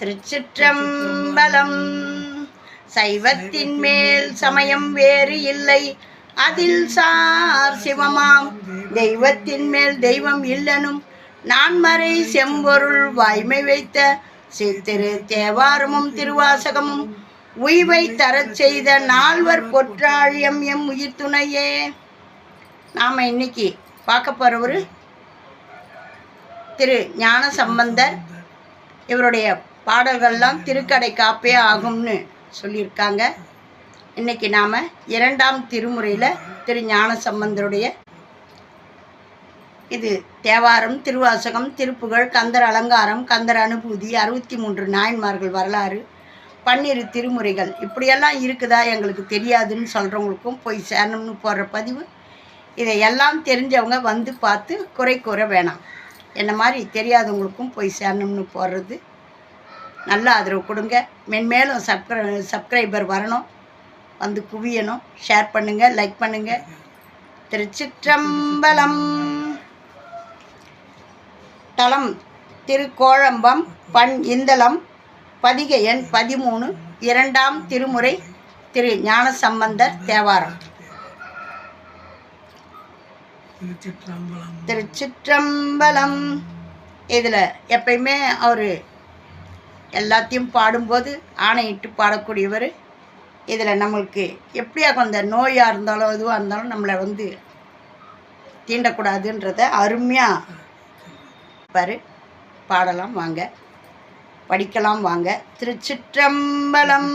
திருச்சிற்றம்பலம். சைவத்தின் மேல் சமயம் வேறு இல்லை. அதில் சார் சிவமாம். தெய்வத்தின் மேல் தெய்வம் இல்லனும். நான்மறை செம்பொருள் வாய்மை வைத்த சித்திரு தேவாரமும் திருவாசகமும். உய்வை தரச் செய்த நால்வர் பொற்றாழியம் எம் உயிர் துணையே நாம் இன்னைக்கு பார்க்க போகிறவர் திரு ஞான சம்பந்தர் இவருடைய பாடல்கள்லாம் திருக்கடை காப்பே ஆகும்னு சொல்லியிருக்காங்க. இன்னைக்கு நாம் இரண்டாம் திருமுறையில் திரு ஞான சம்பந்தருடைய இது தேவாரம் திருவாசகம் திருப்புகழ் கந்தர் அலங்காரம் கந்தர் அனுபூதி அறுபத்தி மூன்று நாயன்மார்கள் வரலாறு பன்னிரு திருமுறைகள். இப்படியெல்லாம் இருக்குதா எங்களுக்கு தெரியாதுன்னு சொல்கிறவங்களுக்கும் போய் சேரணும்னு போடுற பதிவு. இதை எல்லாம் தெரிஞ்சவங்க வந்து பார்த்து குறை கூற வேணாம். என்ன மாதிரி தெரியாதவங்களுக்கும் போய் சேரணும்னு போடுறது. நல்ல ஆதரவு கொடுங்க. மென்மேலும் சப்ஸ்கிரை சப்ஸ்கிரைபர் வரணும். வந்து குவியணும். ஷேர் பண்ணுங்கள் லைக் பண்ணுங்கள் திருச்சிற்றம்பலம். தலம் திருக்கோழம்பம் பண் இந்தளம் பதிகை எண் பதிமூணு இரண்டாம் திருமுறை திரு ஞானசம்பந்தர் தேவாரம். திருச்சிற்றம்பலம். திருச்சிற்றம்பலம். இதில் எப்பயுமே அவர் எல்லாத்தையும் பாடும்போது ஆணையிட்டு பாடக்கூடியவர். இதில் நம்மளுக்கு எப்படியா அந்த நோயாக இருந்தாலும் எதுவாக இருந்தாலும் நம்மளை வந்து தீண்டக்கூடாதுன்றத அருமையாக பாரு. பாடலாம் வாங்க. படிக்கலாம் வாங்க. திருச்சிற்றம்பலம்.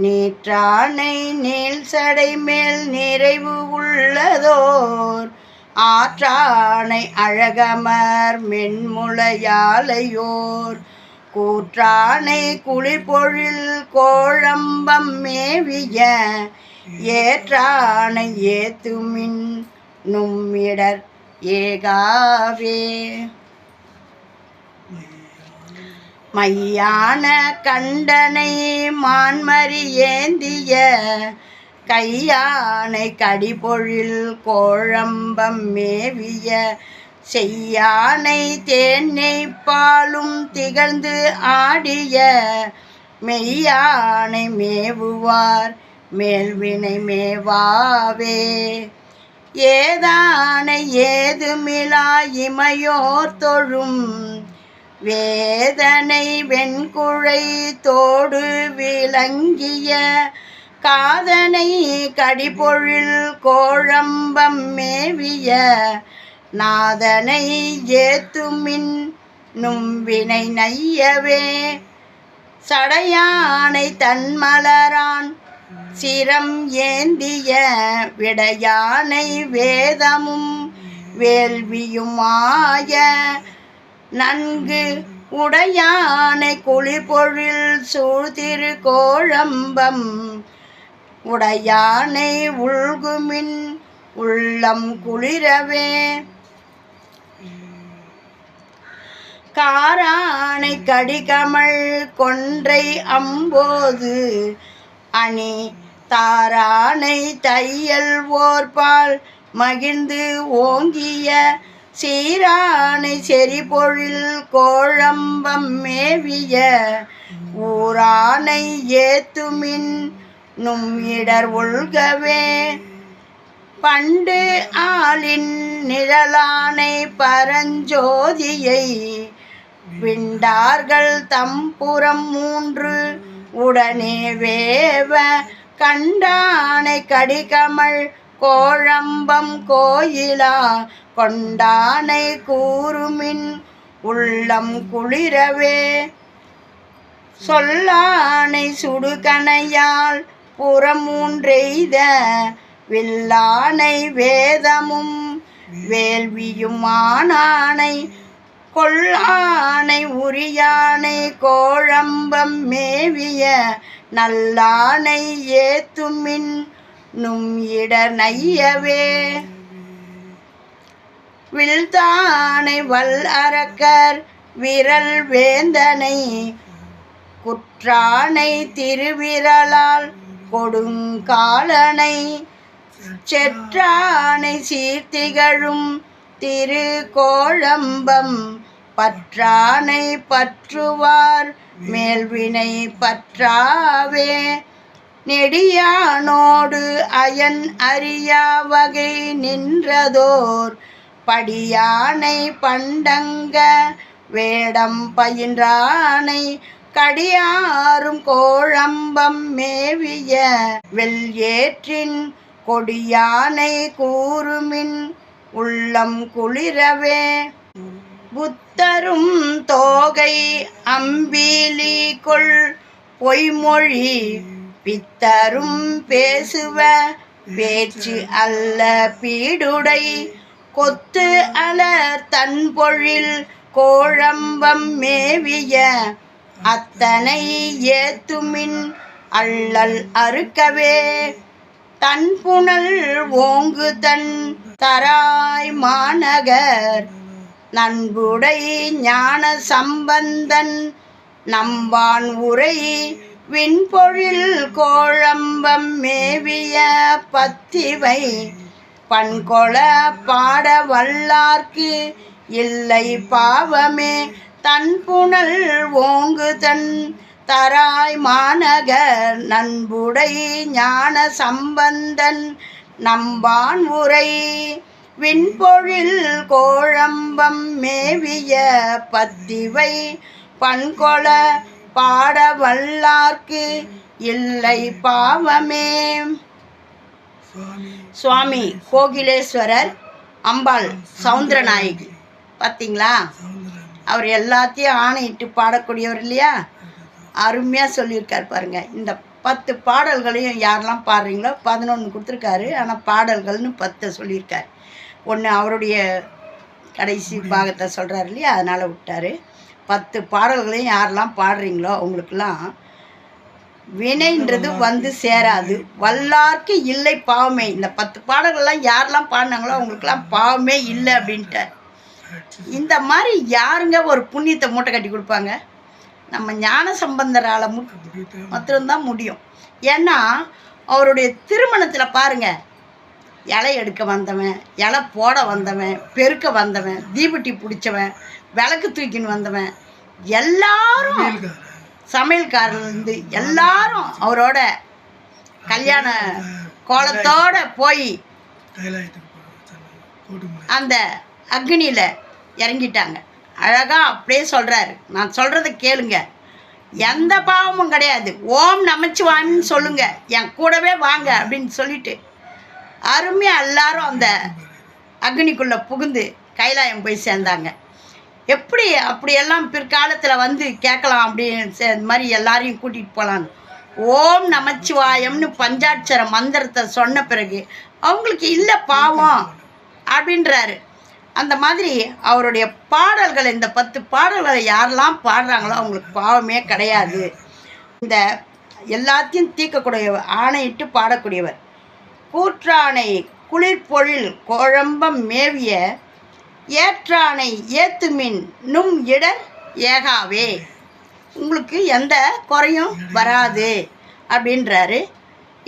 நீற்றானை நீள் சடை மேல் நிறைவு உள்ளதோர். ஆற்றானை அழகமர் மென்முளையாலையோர் கூற்றானை குளிர்பொழில் கோழம்பம் மேவிய ஏற்றானை ஏத்துமின் நும்மிடர் ஏகாவே. மையான கண்டனை மான்மறி ஏந்திய கையானை கடிபொழில் கோழம்பம் மேவிய செய்யானை தேனை பாலும் திகழ்ந்து ஆடிய மெய்யானை மேவுவார் மேல்வினை மேவாவே. ஏதானை ஏதுமிலா இமையோர் தொழும் வேதனை வெண்குழை தோடு விளங்கிய காதனை கடிபொழில் கோழம்பம் மேவிய நாதனை ஏத்துமின் நும்பினை நையவே. சடையானை தன்மலரான் சிரம் ஏந்திய விடையானை வேதமும் வேள்வியுமாய நன்கு உடையானை குளிர்பொழில் சூழ்திரு கோழம்பம் உடையானை உள்குமின் உள்ளம் குளிரவே. காரானை கடிகமள் கொன்றை அம்போது அணி தாரானை தையல் ஓர்பால் மகிழ்ந்து ஓங்கிய சீரானை செறிபொழில் கோழம்பம் மேவிய ஊரானை ஏத்துமின் நும் இடர் ஒழ்கவே. பண்டு ஆளின் நிழலானை பரஞ்சோதியை விண்டார்கள் தம்புறம் மூன்று. உடனே வேவ கண்டானை கடிகமள் கோழம்பம் கோயிலா. கொண்டானை கூறுமின் உள்ளம் குளிரவே. சொல்லானை சுடுகணையால் புறமூன்றெய்த வில்லானை வேதமும் வேள்வியுமானானை கொள்ளானை உரியானை கோழம்பம் மேவிய நல்லானை ஏத்துமின் நும் இட நையவே. வில்தானை வல் அரக்கர் விரல் வேந்தனை குற்றானை திருவிரலால் கொடுங்காலனை செற்றானை சீர்த்திகழும் திரு கோழம்பம் பற்றானை பற்றுவார் மேல்வினை பற்றாவே. நெடியானோடு அயன் அறியா வகை நின்றதோர். படியானை பண்டங்க வேடம் பயின்றானை கடியாரும் கோழம்பம் மேவிய வெள்ஏற்றின் கொடியானை கூறுமின் உள்ளம் குளிரவே. புத்தரும் தோகை அம்பீலி கொள் பொய்மொழி பித்தரும் பேசுவ பேச்சு அல்ல பீடுடை. கொத்து அலர் தன்பொழில் கோழம்பம் மேவிய அத்தனை ஏத்துமின் அள்ளல் அறுக்கவே. தன் புனல் ஓங்கு தன் தராய் மாநகர். நண்புடை ஞான சம்பந்தன் நம்பான் உரை. விண்பொழில் கோழம்பம் மேவிய பத்திவை. பண்கொள பாட வல்லார்க்கு இல்லை பாவமே. தன் புனல் ஓங்கு தன் தராய் மாநகர் நண்புடை ஞான சம்பந்தன் நம்பான் உரை. விண்பொழில் கோழம்பம் மேவிய பத்திவை பண்கொள பாட வல்லார்க்கு இல்லை பாவமே. சுவாமி. கோகிலேஸ்வரர் அம்பாள் சவுந்தரநாயகி. பார்த்தீங்களா அவர் எல்லாத்தையும் ஆணையிட்டு பாடக்கூடியவர் இல்லையா? அருமையாக சொல்லியிருக்கார் பாருங்க. இந்த பத்து பாடல்களையும் யாரெல்லாம் பாடுறீங்களோ பதினொன்று கொடுத்துருக்காரு. ஆனால் பாடல்கள்னு பத்து சொல்லியிருக்கார். ஒன்று அவருடைய கடைசி பாகத்தை சொல்கிறாரு இல்லையா? அதனால் விட்டார். பத்து பாடல்களையும் யாரெல்லாம் பாடுறீங்களோ அவங்களுக்கெல்லாம் வினைன்றது வந்து சேராது. வல்லார்க்கு இல்லை பாவமே. இந்த பத்து பாடல்கள்லாம் யாரெல்லாம் பாடினாங்களோ அவங்களுக்கெல்லாம் பாவமே இல்லை அப்படின்ட்டார். இந்த மாதிரி யாருங்க ஒரு புண்ணியத்தை மூட்டை கட்டி கொடுப்பாங்க? நம்ம ஞான சம்பந்தரால் மாத்திரம்தான் முடியும். ஏன்னா அவருடைய திருமணத்தில் பாருங்க இலை எடுக்க வந்தவன் இலை போட வந்தவன் பெருக்க வந்தவன் தீபட்டி பிடிச்சவன் விளக்கு தூக்கின்னு வந்தவன் எல்லாரும் சமையல்காரர்லேருந்து எல்லாரும் அவரோட கல்யாண கோலத்தோட போய் அந்த அக்னியில் இறங்கிட்டாங்க. அழகாக அப்படியே சொல்கிறாரு நான் சொல்கிறத கேளுங்க. எந்த பாவமும் கிடையாது. ஓம் நமச்சிவாமின்னு சொல்லுங்க. என் கூடவே வாங்க அப்படின்னு சொல்லிட்டு அருமையாக எல்லாரும் அந்த அக்னிக்குள்ளே புகுந்து கைலாயம் போய் சேர்ந்தாங்க. எப்படி அப்படியெல்லாம் பிற்காலத்தில் வந்து கேட்கலாம் அப்படின்னு சே- இந்த மாதிரி எல்லாரையும் கூட்டிகிட்டு போகலான்னு ஓம் நமச்சிவாயம்னு பஞ்சாட்சர மந்திரத்தை சொன்ன பிறகு அவங்களுக்கு இல்லை பாவம் அப்படின்றாரு. அந்த மாதிரி அவருடைய பாடல்கள் இந்த பத்து பாடல்களை யாரெல்லாம் பாடுறாங்களோ அவங்களுக்கு பாவமே கிடையாது. இந்த எல்லாத்தையும் தீர்க்கக்கூடிய ஆணையிட்டு பாடக்கூடியவர். கூற்றானை குளிர்பொழில் குழம்பம் மேவிய ஏற்றானை ஏத்துமின் நும் இடர் ஏகாவே. உங்களுக்கு எந்த குறையும் வராது அப்படின்றாரு.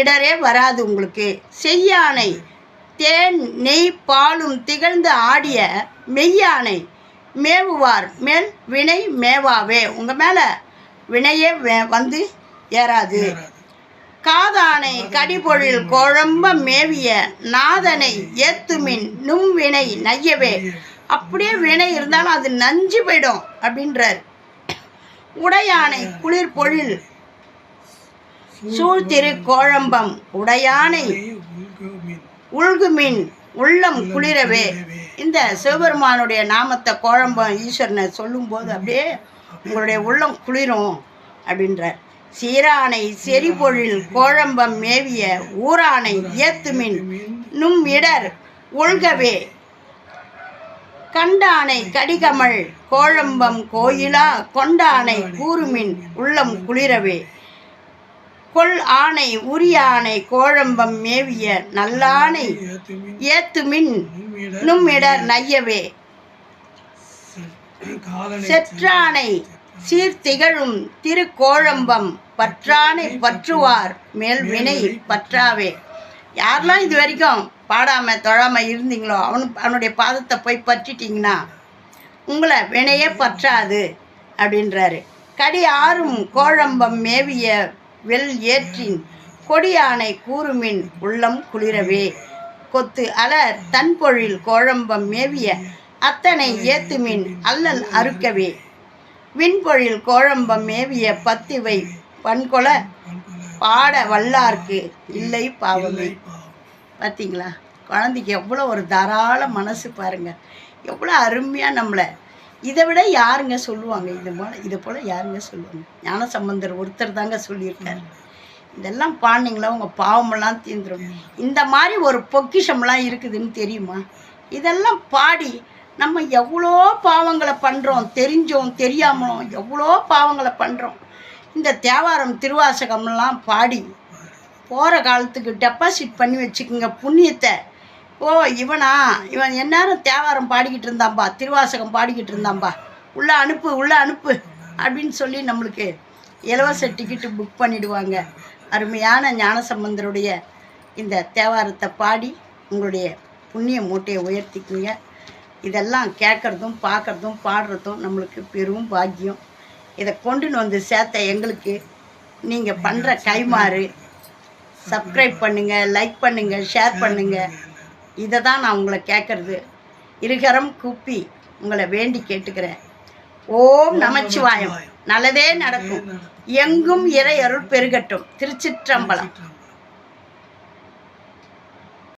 இடரே வராது உங்களுக்கு. செய்யானை தேன் நெய் பாலும் திகழ்ந்து ஆடிய மெய்யானை மேவுவார் மேல் வினை மேவாவே. உங்கள் மேலே வினையே வந்து ஏறாது. ஏறாது. காதானை கடிபொழில் குழம்ப மேவிய நாதனை ஏத்துமின் நும் வினை நையவே. அப்படியே வினை இருந்தாலும் அது நஞ்சு போயிடும் அப்படின்றார். உடையானை குளிர் பொழில் சூழ்திரு கோழம்பம் உடையானை உள்கோமின் உள்ளம் குளிரவே. இந்த சிவபெருமானுடைய நாமத்தை கோழம்பம் ஈஸ்வரனை சொல்லும்போது அப்படியே உங்களுடைய உள்ளம் குளிரும் அப்படின்றார். சீரானை செறிபொழில் கோழம்பம் மேவிய ஊரானை ஏத்துமின் நும் இடர் ஒழ்கவே. கண்டானை கடிகமள் கோழம்பம் கோயிலா கொண்டானை கூறுமின் உள்ளம் குளிரவே. கொள் ஆணை உரியானை கோழம்பம் மேவிய நல்லானை ஏத்துமின் நும்மிடர் நையவே. செற்றானை சீர்திகழும் திருக்கோழம்பம் பற்றானை பற்றுவார் மேல் வினை பற்றாவே. யாரெல்லாம் இது வரைக்கும் பாடாம தொழாம இருந்தீங்களோ அவனு அவனுடைய பாதத்தை போய் பற்றிட்டீங்கன்னா உங்களை வினையே பற்றாது அப்படின்றாரு. கடி ஆறும் கோழம்பம் மேவிய வெல் ஏற்றின் கொடியானை கூறுமின் உள்ளம் குளிரவே. கொத்து அலர் தன்பொழில் கோழம்பம் மேவிய அத்தனை ஏத்துமின் அல்லல் அறுக்கவே. விண்பொழில் கோழம்பம் மேவிய பத்திவை பண்கொல பாட வல்லார்க்கு இல்லை பாவமே. பார்த்தீங்களா குழந்தைக்கு எவ்வளோ ஒரு தாராள மனசு பாருங்க. எவ்வளோ அருமையாக நம்மளை இதை விட யாருங்க சொல்லுவாங்க? இது போல் இதை போல் யாருங்க சொல்லுவாங்க? ஞான சம்பந்தர் ஒருத்தர் தாங்க சொல்லியிருக்காரு. இதெல்லாம் பாண்டிங்களா உங்கள் பாவமெல்லாம் தீந்துடும் இந்த மாதிரி ஒரு பொக்கிஷம்லாம் இருக்குதுன்னு தெரியுமா? இதெல்லாம் பாடி நம்ம எவ்வளோ பாவங்களை பண்ணுறோம் தெரிஞ்சோம் தெரியாமலும் எவ்வளோ பாவங்களை பண்ணுறோம் இந்த தேவாரம் திருவாசகம்லாம் பாடி போகிற காலத்துக்கு டெபாசிட் பண்ணி வச்சுக்கோங்க புண்ணியத்தை. ஓ இவனா? இவன் எந்நேரம் தேவாரம் பாடிக்கிட்டு இருந்தான்பா திருவாசகம் பாடிக்கிட்டு இருந்தான்பா. உள்ளே அனுப்பு உள்ளே அனுப்பு அப்படின்னு சொல்லி நம்மளுக்கு இலவச டிக்கெட்டு புக் பண்ணிடுவாங்க. அருமையான ஞானசம்பந்தருடைய இந்த தேவாரத்தை பாடி உங்களுடைய புண்ணிய மூட்டையை உயர்த்திக்குங்க. இதெல்லாம் கேட்குறதும் பார்க்குறதும் பாடுறதும் நம்மளுக்கு பெரும் பாக்கியம். இதை கொண்டுன்னு வந்து சேர்த்த எங்களுக்கு நீங்கள் பண்ணுற கைமாறு சப்ஸ்கிரைப் பண்ணுங்கள் லைக் பண்ணுங்கள் ஷேர் பண்ணுங்கள் இதை தான் நான் உங்களை கேட்குறது. இருகரம் கூப்பி உங்களை வேண்டி கேட்டுக்கிறேன். ஓம் நமச்சிவாயம். நல்லதே நடக்கும். எங்கும் இறை அருள் பெருகட்டும். திருச்சிற்றம்பலம்.